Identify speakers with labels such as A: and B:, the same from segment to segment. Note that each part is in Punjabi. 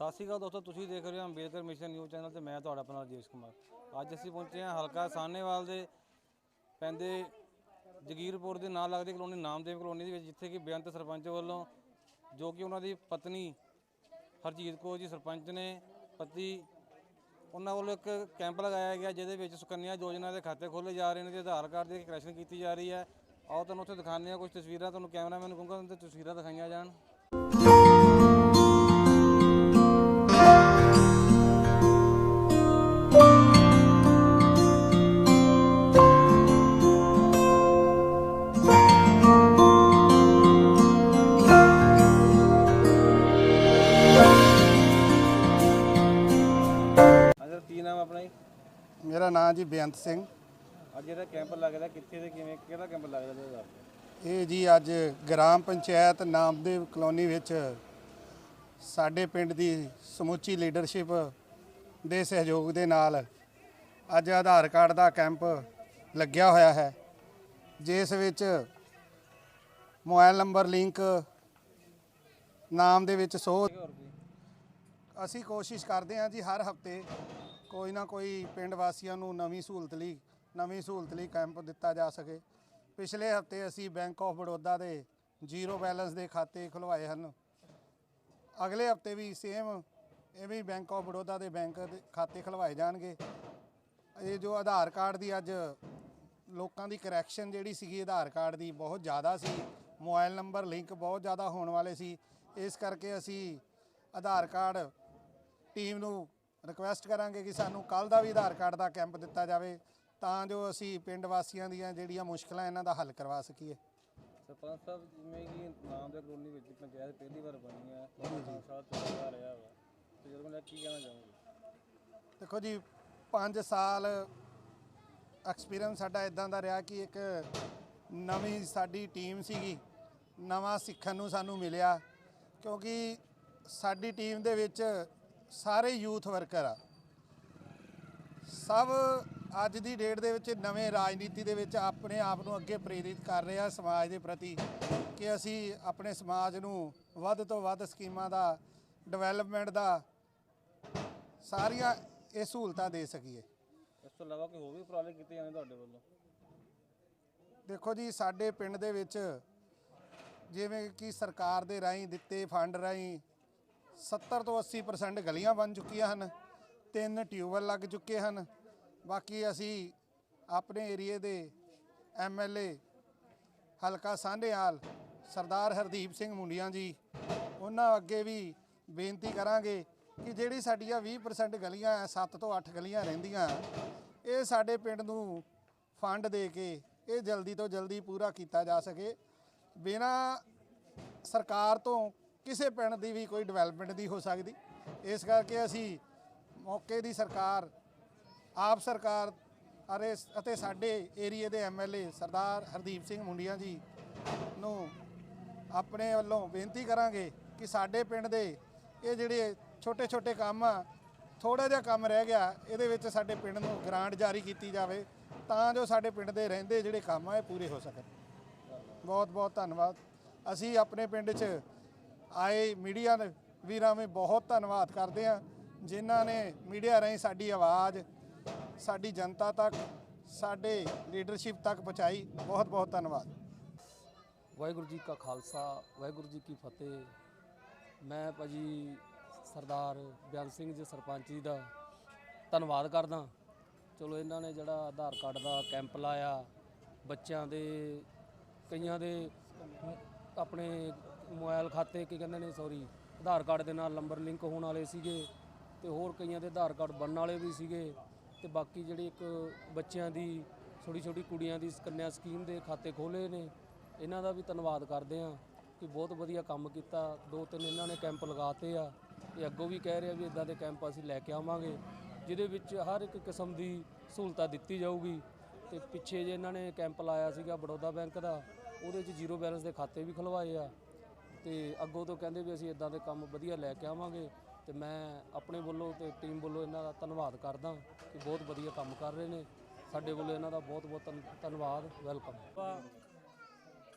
A: ਸਤਿ ਸ਼੍ਰੀ ਅਕਾਲ ਦੋਸਤੋ, ਤੁਸੀਂ ਦੇਖ ਰਹੇ ਹੋ ਅੰਬੇਦਕਰ ਮਿਸ਼ਨ ਨਿਊਜ਼ ਚੈਨਲ ਤੇ ਮੈਂ ਤੁਹਾਡਾ ਆਪਣਾ ਰਾਜੇਸ਼ ਕੁਮਾਰ। ਅੱਜ ਅਸੀਂ ਪਹੁੰਚੇ ਹਾਂ ਹਲਕਾ ਸਾਹਨੇਵਾਲ ਦੇ ਪੈਂਦੇ ਜਗੀਰਪੁਰ ਦੇ ਨਾਲ ਲੱਗਦੀ ਕਲੋਨੀ ਨਾਮਦੇਵ ਕਲੋਨੀ ਦੇ ਵਿੱਚ, ਜਿੱਥੇ ਕਿ ਬੇਅੰਤ ਸਰਪੰਚ ਵੱਲੋਂ ਜੋ ਕਿ ਉਹਨਾਂ ਦੀ ਪਤਨੀ ਹਰਜੀਤ ਕੌਰ ਜੀ ਸਰਪੰਚ ਨੇ, ਪਤੀ ਉਹਨਾਂ ਵੱਲੋਂ ਇੱਕ ਕੈਂਪ ਲਗਾਇਆ ਗਿਆ ਜਿਹਦੇ ਵਿੱਚ ਸੁਕੰਨਿਆ ਯੋਜਨਾ ਦੇ ਖਾਤੇ ਖੋਲ੍ਹੇ ਜਾ ਰਹੇ ਨੇ ਤੇ ਆਧਾਰ ਕਾਰਡ ਦੀ ਕ੍ਰੈਸ਼ਨ ਕੀਤੀ ਜਾ ਰਹੀ ਹੈ। ਆਓ ਤੁਹਾਨੂੰ ਉੱਥੇ ਦਿਖਾਉਂਦੇ ਹਾਂ ਕੁਝ ਤਸਵੀਰਾਂ, ਤੁਹਾਨੂੰ ਕੈਮਰਾਮੈਨ ਨੂੰ ਕਹੂੰਗਾ ਤੇ ਤਸਵੀਰਾਂ ਦਿਖਾਈਆਂ ਜਾਣ। ਨਾਮ ਜੀ
B: ਬੇਅੰਤ ਸਿੰਘ।
A: ਅੱਜ ਜਿਹੜਾ ਕੈਂਪ ਲੱਗਦਾ ਕਿੱਥੇ ਤੇ ਕਿਵੇਂ ਕਿਹੜਾ ਕੈਂਪ ਲੱਗਦਾ ਇਹਦੇ?
B: ਇਹ ਜੀ ਅੱਜ ਗ੍ਰਾਮ ਪੰਚਾਇਤ ਨਾਮਦੇਵ ਕਲੋਨੀ ਵਿੱਚ ਸਾਡੇ ਪਿੰਡ ਦੀ ਸਮੁੱਚੀ ਲੀਡਰਸ਼ਿਪ ਦੇ ਸਹਿਯੋਗ ਦੇ ਨਾਲ ਅੱਜ ਆਧਾਰ ਕਾਰਡ ਦਾ ਕੈਂਪ ਲੱਗਿਆ ਹੋਇਆ ਹੈ। ਜਿਸ ਵਿੱਚ ਮੋਬਾਈਲ ਨੰਬਰ ਲਿੰਕ ਨਾਮ ਦੇ ਵਿੱਚ
A: ਕੀ
B: ਅਸੀਂ ਕੋਸ਼ਿਸ਼ ਕਰਦੇ ਹਾਂ ਜੀ ਹਰ ਹਫ਼ਤੇ ਕੋਈ ਨਾ ਕੋਈ ਪਿੰਡ ਵਾਸੀਆਂ ਨੂੰ ਨਵੀਂ ਸਹੂਲਤ ਲਈ, ਨਵੀਂ ਸਹੂਲਤ ਲਈ ਕੈਂਪ ਦਿੱਤਾ ਜਾ ਸਕੇ। ਪਿਛਲੇ ਹਫ਼ਤੇ ਅਸੀਂ ਬੈਂਕ ਆਫ ਬੜੌਦਾ ਦੇ ਜ਼ੀਰੋ ਬੈਲੈਂਸ ਦੇ ਖਾਤੇ ਖੁਲਵਾਏ ਹਨ। ਅਗਲੇ ਹਫ਼ਤੇ ਵੀ ਸੇਮ ਐਵੇਂ ਹੀ ਬੈਂਕ ਆਫ ਬੜੌਦਾ ਦੇ ਬੈਂਕ ਦੇ ਖਾਤੇ ਖੁਲਵਾਏ ਜਾਣਗੇ। ਇਹ ਜੋ ਆਧਾਰ ਕਾਰਡ ਦੀ ਅੱਜ ਲੋਕਾਂ ਦੀ ਕਰੈਕਸ਼ਨ ਜਿਹੜੀ ਸੀਗੀ, ਆਧਾਰ ਕਾਰਡ ਦੀ ਬਹੁਤ ਜ਼ਿਆਦਾ ਸੀ। ਮੋਬਾਈਲ ਨੰਬਰ ਲਿੰਕ ਬਹੁਤ ਜ਼ਿਆਦਾ ਹੋਣ ਵਾਲੇ ਸੀ। ਇਸ ਕਰਕੇ ਅਸੀਂ ਆਧਾਰ ਕਾਰਡ ਟੀਮ ਨੂੰ ਰਿਕੁਐਸਟ ਕਰਾਂਗੇ ਕਿ ਸਾਨੂੰ ਕੱਲ ਦਾ ਵੀ ਆਧਾਰ ਕਾਰਡ ਦਾ ਕੈਂਪ ਦਿੱਤਾ ਜਾਵੇ ਤਾਂ ਜੋ ਅਸੀਂ ਪਿੰਡ ਵਾਸੀਆਂ ਦੀਆਂ ਜਿਹੜੀਆਂ ਮੁਸ਼ਕਲਾਂ ਇਹਨਾਂ ਦਾ ਹੱਲ ਕਰਵਾ ਸਕੀਏ।
A: ਸਰਪੰਚ ਸਾਹਿਬ ਜਿਵੇਂ ਕਿ ਨਾਮ ਦੇ ਕਲੋਨੀ ਵਿੱਚ ਪੰਚਾਇਤ ਪਹਿਲੀ ਵਾਰ ਬਣੀ ਹੈ ਪੰਜ ਸਾਲ ਚੱਲਦਾ ਰਿਹਾ ਵਾ। ਤੇ ਜਦੋਂ ਮੈਂ ਕੀ ਕਹਿਣਾ ਚਾਹੂੰਗਾ?
B: ਦੇਖੋ ਜੀ 5 ਸਾਲ ਐਕਸਪੀਰੀਅੰਸ ਸਾਡਾ ਇਦਾਂ ਦਾ ਰਿਹਾ ਕਿ ਇੱਕ ਨਵੀਂ ਸਾਡੀ ਟੀਮ ਸੀਗੀ ਨਵਾਂ ਸਿੱਖਣ ਨੂੰ ਸਾਨੂੰ ਮਿਲਿਆ ਕਿਉਂਕਿ ਸਾਡੀ ਟੀਮ ਦੇ ਵਿੱਚ ਸਾਰੇ ਯੂਥ ਵਰਕਰ ਆ। ਸਭ ਅੱਜ ਦੀ ਡੇਟ ਦੇ ਵਿੱਚ ਨਵੇਂ ਰਾਜਨੀਤੀ ਦੇ ਵਿੱਚ ਆਪਣੇ ਆਪ ਨੂੰ ਅੱਗੇ ਪ੍ਰੇਰਿਤ ਕਰ ਰਹੇ ਆ ਸਮਾਜ ਦੇ ਪ੍ਰਤੀ ਕਿ ਅਸੀਂ ਆਪਣੇ ਸਮਾਜ ਨੂੰ ਵੱਧ ਤੋਂ ਵੱਧ ਸਕੀਮਾਂ ਦਾ ਡਿਵੈਲਪਮੈਂਟ ਦਾ ਸਾਰੀਆਂ ਇਹ ਸਹੂਲਤਾਂ ਦੇ ਸਕੀਏ।
A: ਇਸ ਤੋਂ ਇਲਾਵਾ ਕੋਈ ਹੋਰ ਵੀ ਉਪਰਾਲੇ ਕੀਤੇ ਜਾਂਦੇ ਤੁਹਾਡੇ ਵੱਲੋਂ?
B: ਦੇਖੋ ਜੀ ਸਾਡੇ ਪਿੰਡ ਦੇ ਵਿੱਚ ਜਿਵੇਂ ਕਿ ਸਰਕਾਰ ਦੇ ਰਾਹੀਂ ਦਿੱਤੇ ਫੰਡ ਰਾਹੀਂ 70 ਤੋਂ 80% ਗਲੀਆਂ ਬਣ ਚੁੱਕੀਆਂ ਹਨ, ਤਿੰਨ ਟਿਊਬਵੈੱਲ ਲੱਗ ਚੁੱਕੇ ਹਨ। ਬਾਕੀ ਅਸੀਂ ਆਪਣੇ ਏਰੀਏ ਦੇ ਐਮਐਲਏ ਹਲਕਾ ਸਾਂਢੇਵਾਲ ਸਰਦਾਰ ਹਰਦੀਪ ਸਿੰਘ ਮੁੰਡੀਆਂ ਜੀ, ਉਹਨਾਂ ਅੱਗੇ ਵੀ ਬੇਨਤੀ ਕਰਾਂਗੇ ਕਿ ਜਿਹੜੀ ਸਾਡੀਆਂ 20% ਗਲੀਆਂ 7 ਤੋਂ 8 ਗਲੀਆਂ ਰਹਿੰਦੀਆਂ, ਇਹ ਸਾਡੇ ਪਿੰਡ ਨੂੰ ਫੰਡ ਦੇ ਕੇ ਇਹ ਜਲਦੀ ਤੋਂ ਜਲਦੀ ਪੂਰਾ ਕੀਤਾ ਜਾ ਸਕੇ। ਬਿਨਾ ਸਰਕਾਰ ਤੋਂ ਕਿਸੇ ਪਿੰਡ ਦੀ ਵੀ ਕੋਈ ਡਿਵੈਲਪਮੈਂਟ ਨਹੀਂ ਹੋ ਸਕਦੀ। ਇਸ ਕਰਕੇ ਅਸੀਂ ਮੌਕੇ ਦੀ ਸਰਕਾਰ, ਆਪ ਸਰਕਾਰ ਅਰੇ ਅਤੇ ਸਾਡੇ ਏਰੀਏ ਦੇ ਐਮਐਲਏ ਸਰਦਾਰ ਹਰਦੀਪ ਸਿੰਘ ਮੁੰਡੀਆਂ ਜੀ ਨੂੰ ਆਪਣੇ ਵੱਲੋਂ ਬੇਨਤੀ ਕਰਾਂਗੇ ਕਿ ਸਾਡੇ ਪਿੰਡ ਦੇ ਇਹ ਜਿਹੜੇ ਛੋਟੇ ਛੋਟੇ ਕੰਮ ਆ ਥੋੜਾ ਜਿਹਾ ਕੰਮ ਰਹਿ ਗਿਆ, ਇਹਦੇ ਵਿੱਚ ਸਾਡੇ ਪਿੰਡ ਨੂੰ ਗ੍ਰਾਂਟ ਜਾਰੀ ਕੀਤੀ ਜਾਵੇ ਤਾਂ ਜੋ ਸਾਡੇ ਪਿੰਡ ਦੇ ਰਹਿੰਦੇ ਜਿਹੜੇ ਕੰਮ ਆ, ਇਹ ਪੂਰੇ ਹੋ ਸਕਣ। ਬਹੁਤ ਬਹੁਤ ਧੰਨਵਾਦ। ਅਸੀਂ ਆਪਣੇ ਪਿੰਡ 'ਚ ਆਏ ਮੀਡੀਆ ਦੇ ਵੀਰਾਂ ਵੀ ਬਹੁਤ ਧੰਨਵਾਦ ਕਰਦੇ ਹਾਂ, ਜਿਨ੍ਹਾਂ ਨੇ ਮੀਡੀਆ ਰਾਹੀਂ ਸਾਡੀ ਆਵਾਜ਼, ਸਾਡੀ ਜਨਤਾ ਤੱਕ, ਸਾਡੇ ਲੀਡਰਸ਼ਿਪ ਤੱਕ ਪਹੁੰਚਾਈ। ਬਹੁਤ ਬਹੁਤ ਧੰਨਵਾਦ।
C: ਵਾਹਿਗੁਰੂ ਜੀ ਕਾ ਖਾਲਸਾ, ਵਾਹਿਗੁਰੂ ਜੀ ਕੀ ਫਤਿਹ। ਮੈਂ ਭਾਜੀ ਸਰਦਾਰ ਬਿਆਨ ਸਿੰਘ ਜੀ, ਸਰਪੰਚ ਜੀ ਦਾ ਧੰਨਵਾਦ ਕਰਦਾ। ਚਲੋ, ਇਹਨਾਂ ਨੇ ਜਿਹੜਾ ਆਧਾਰ ਕਾਰਡ ਦਾ ਕੈਂਪ ਲਾਇਆ, ਬੱਚਿਆਂ ਦੇ, ਕਈਆਂ ਦੇ ਆਪਣੇ ਮੋਬਾਈਲ ਖਾਤੇ, ਕੀ ਕਹਿੰਦੇ ਨੇ ਸੌਰੀ ਆਧਾਰ ਕਾਰਡ ਦੇ ਨਾਲ ਨੰਬਰ ਲਿੰਕ ਹੋਣ ਵਾਲੇ ਸੀਗੇ ਤੇ ਹੋਰ ਕਈਆਂ ਦੇ ਆਧਾਰ ਕਾਰਡ ਬਣਨ ਵਾਲੇ ਵੀ ਸੀਗੇ ਤੇ ਬਾਕੀ ਜਿਹੜੀ ਇੱਕ ਬੱਚਿਆਂ ਦੀ, ਛੋਟੀ ਛੋਟੀ ਕੁੜੀਆਂ ਦੀ ਕੰਨਿਆ ਸਕੀਮ ਦੇ ਖਾਤੇ ਖੋਲੇ ਨੇ, ਇਹਨਾਂ ਦਾ ਵੀ ਧੰਨਵਾਦ ਕਰਦੇ ਆ ਕਿ ਬਹੁਤ ਵਧੀਆ ਕੰਮ ਕੀਤਾ, ਦੋ ਤਿੰਨ ਇਹਨਾਂ ਨੇ ਕੈਂਪ ਲਗਾਤੇ ਆ ਤੇ ਅੱਗੋਂ ਵੀ ਕਹਿ ਰਿਹਾ ਵੀ ਇਦਾਂ ਦੇ ਕੈਂਪ ਅਸੀਂ ਲੈ ਕੇ ਆਵਾਂਗੇ, ਜਿਹਦੇ ਵਿੱਚ ਹਰ ਇੱਕ ਕਿਸਮ ਦੀ ਸਹੂਲਤਾਂ ਦਿੱਤੀ ਜਾਊਗੀ ਤੇ ਪਿੱਛੇ ਜੇ ਇਹਨਾਂ ਨੇ ਕੈਂਪ ਲਾਇਆ ਸੀਗਾ ਬੜੌਦਾ ਬੈਂਕ ਦਾ, ਉਹਦੇ 'ਚ ਜ਼ੀਰੋ ਬੈਲੈਂਸ ਦੇ ਖਾਤੇ ਵੀ ਖੁਲਵਾਏ ਆ ਤੇ ਅੱਗੋਂ ਤੋਂ ਕਹਿੰਦੇ ਵੀ ਅਸੀਂ ਇਦਾਂ ਦੇ ਕੰਮ ਵਧੀਆ ਲੈ ਕੇ ਆਵਾਂਗੇ ਤੇ ਮੈਂ ਆਪਣੇ ਵੱਲੋਂ ਤੇ ਟੀਮ ਵੱਲੋਂ ਇਹਨਾਂ ਦਾ ਧੰਨਵਾਦ ਕਰਦਾ ਕਿ ਬਹੁਤ ਵਧੀਆ ਕੰਮ ਕਰ ਰਹੇ ਨੇ ਸਾਡੇ ਵੱਲੋਂ ਇਹਨਾਂ ਦਾ ਬਹੁਤ ਬਹੁਤ ਧੰਨ- ਧੰਨਵਾਦ ਵੈਲਕਮ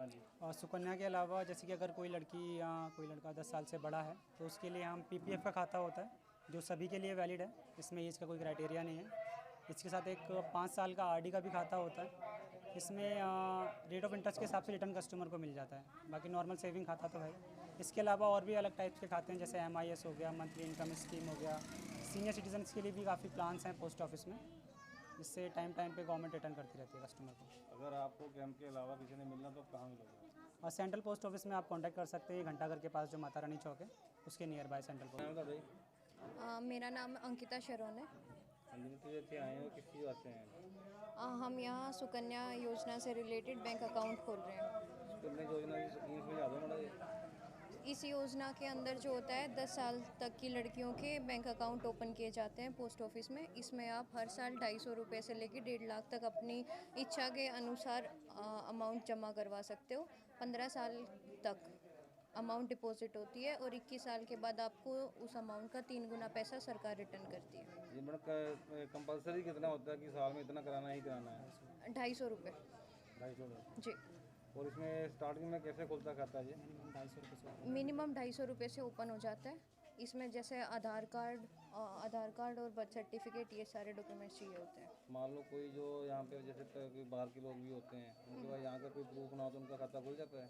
A: ਹਾਂਜੀ
D: और सुकन्या के अलावा जैसे कि अगर कोई लड़की या कोई लड़का 10 साल से बड़ा है तो उसके लिए हम पीपीएफ का खाता होता है जो सभी के लिए वैलिड है इसमें एज का कोई क्राइटेरिया नहीं है इसके साथ एक पाँच साल का आरडी का भी खाता होता है इसमें रेट ऑफ़ इंटरेस्ट के हिसाब से रिटर्न कस्टमर को मिल जाता है। बाकी नॉर्मल सेविंग खाता तो है इसके अलावा और भी अलग टाइप्स के खाते हैं जैसे एमआईएस हो गया मंथली इनकम स्कीम हो गया। सीनियर सिटीजन्स के लिए भी काफ़ी प्लान्स हैं पोस्ट ऑफ़िस में जिससे टाइम टाइम पे गवर्नमेंट रिटर्न करती रहती है कस्टमर को।
A: अगर आपको कैंप के अलावा किसी ने मिलना तो कहाँ मिलेगा?
D: और सेंट्रल पोस्ट ऑफ़िस में आप कांटेक्ट कर सकते हैं घंटा घर के पास जो माता रानी चौक है उसके नियर बाय सेंट्रल पोस्ट
E: मेरा नाम अंकिता शरोन है। आ, हम यहाँ सुकन्या योजना से रिलेटेड बैंक अकाउंट खोल रहे हैं। इस योजना के अंदर जो होता है दस साल तक की लड़कियों के बैंक अकाउंट ओपन किए जाते हैं पोस्ट ऑफ़िस में। इसमें आप हर साल ढाई सौ रुपये से लेकर डेढ़ लाख तक अपनी इच्छा के अनुसार अमाउंट जमा करवा सकते हो पंद्रह साल तक। अमाउंट डिपॉजिट होती है और 21 साल के बाद आपको उस अमाउंट का तीन गुना पैसा सरकार रिटर्न करती है।
A: ये मैडम कंपलसरी कितना होता है कि साल में इतना कराना ही कराना है?
E: ढाई सौ रुपये
A: ढाई सौ
E: जी।
A: और इसमें स्टार्टिंग में कैसे खुलता खाता है
D: ढाई सौ रुपये
E: मिनिमम ढाई सौ रुपये से ओपन हो जाता है। इसमें जैसे आधार कार्ड आधार कार्ड और बर्थ सर्टिफिकेट ये सारे डॉक्यूमेंट्स चाहिए होते हैं।
A: मान लो कोई जो यहाँ पे जैसे कोई बाहर के लोग भी होते हैं उनके पास यहाँ का कोई प्रूफ ना हो तो उनका खाता खुल जाता है।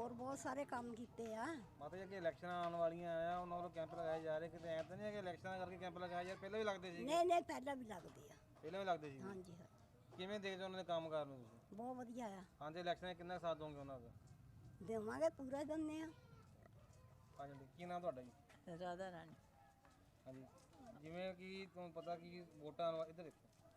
F: ਹੋਰ ਬਹੁਤ ਸਾਰੇ ਕੰਮ ਕੀਤੇ ਆ।
A: ਮਾਤਾ ਜੀ ਕਿ ਇਲੈਕਸ਼ਨਾਂ ਆਉਣ ਵਾਲੀਆਂ ਆ ਉਹਨਾਂ ਵੱਲੋਂ ਕੈਂਪ ਲਗਾਏ ਜਾ ਰਹੇ ਕਿਤੇ ਐਂ ਤਾਂ ਨਹੀਂ ਹੈ ਕਿ ਇਲੈਕਸ਼ਨਾਂ ਕਰਕੇ ਕੈਂਪ ਲਗਾਏ ਯਾਰ ਪਹਿਲਾਂ ਵੀ ਲੱਗਦੇ ਸੀ
F: ਨਹੀਂ ਨਹੀਂ ਪਹਿਲਾਂ ਵੀ ਲੱਗਦੇ ਆ।
A: ਪਹਿਲਾਂ ਵੀ ਲੱਗਦੇ ਸੀ
F: ਹਾਂਜੀ ਹਾਂ।
A: ਕਿਵੇਂ ਦੇਖਦੇ ਹੋ ਉਹਨਾਂ ਦੇ ਕੰਮ ਕਰਨ ਨੂੰ ਤੁਸੀਂ?
F: ਬਹੁਤ ਵਧੀਆ ਆ।
A: ਹਾਂਜੀ ਇਲੈਕਸ਼ਨਾਂ 'ਚ ਕਿੰਨਾ ਕੁ ਸਾਥ ਦੋਗੇ ਉਹਨਾਂ ਦਾ?
F: ਦੇਵਾਂਗੇ ਪੂਰਾ ਦਿੰਦੇ ਆ।
A: ਹਾਂਜੀ ਹਾਂਜੀ। ਕੀ ਨਾਮ ਤੁਹਾਡਾ ਜੀ?
G: ਰਾਧਾ ਰਾਣੀ।
A: ਹਾਂਜੀ। ਜਿਵੇਂ ਕਿ ਤੁਹਾਨੂੰ ਪਤਾ ਕਿ ਵੋਟਾਂ ਆਉਣ ਵਾ- ਇੱਧਰ ਦੇਖੋ।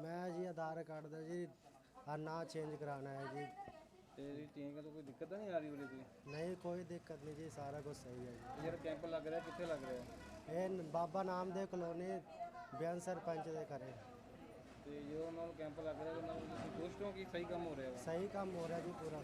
A: ਮੈਂ ਜੀ ਆਧਾਰ
G: ਕਾਰਡ
A: ਦਾ
G: ਜੀ
H: ਆ ਨਾਂ ਚੇਂਜ ਕਰਾਉਣਾ ਹੈ ਜੀ।
A: ਤੇਰੀ ਟੀਮ ਤੋਂ ਕੋਈ ਦਿੱਕਤ ਨਹੀਂ ਆ ਰਹੀ ਉਰੇ ਕੋਈ?
H: ਨਹੀਂ ਕੋਈ ਦਿੱਕਤ ਨਹੀਂ ਜੀ ਸਾਰਾ ਕੁਝ ਸਹੀ ਹੈ
A: ਜੀ। ਜਿਹੜਾ ਕੈਂਪ ਲੱਗ ਰਿਹਾ ਕਿੱਥੇ ਲੱਗ ਰਿਹਾ?
H: ਇਹ ਨ- ਬਾਬਾ ਨਾਮਦੇਵ ਕਲੋਨੀ ਬਿਆਨ ਸਰਪੰਚ ਦੇ ਘਰੇ।
A: ਤੇ ਜੋ ਉਹਨਾਂ ਕੈਂਪ ਲੱਗ ਰਿਹਾ ਉਹਨਾਂ ਨੂੰ ਤੁਸੀਂ ਕਿ ਸਹੀ ਕੰਮ ਹੋ ਰਿਹਾ
H: ਸਹੀ ਕੰਮ ਹੋ ਰਿਹਾ ਜੀ ਪੂਰਾ।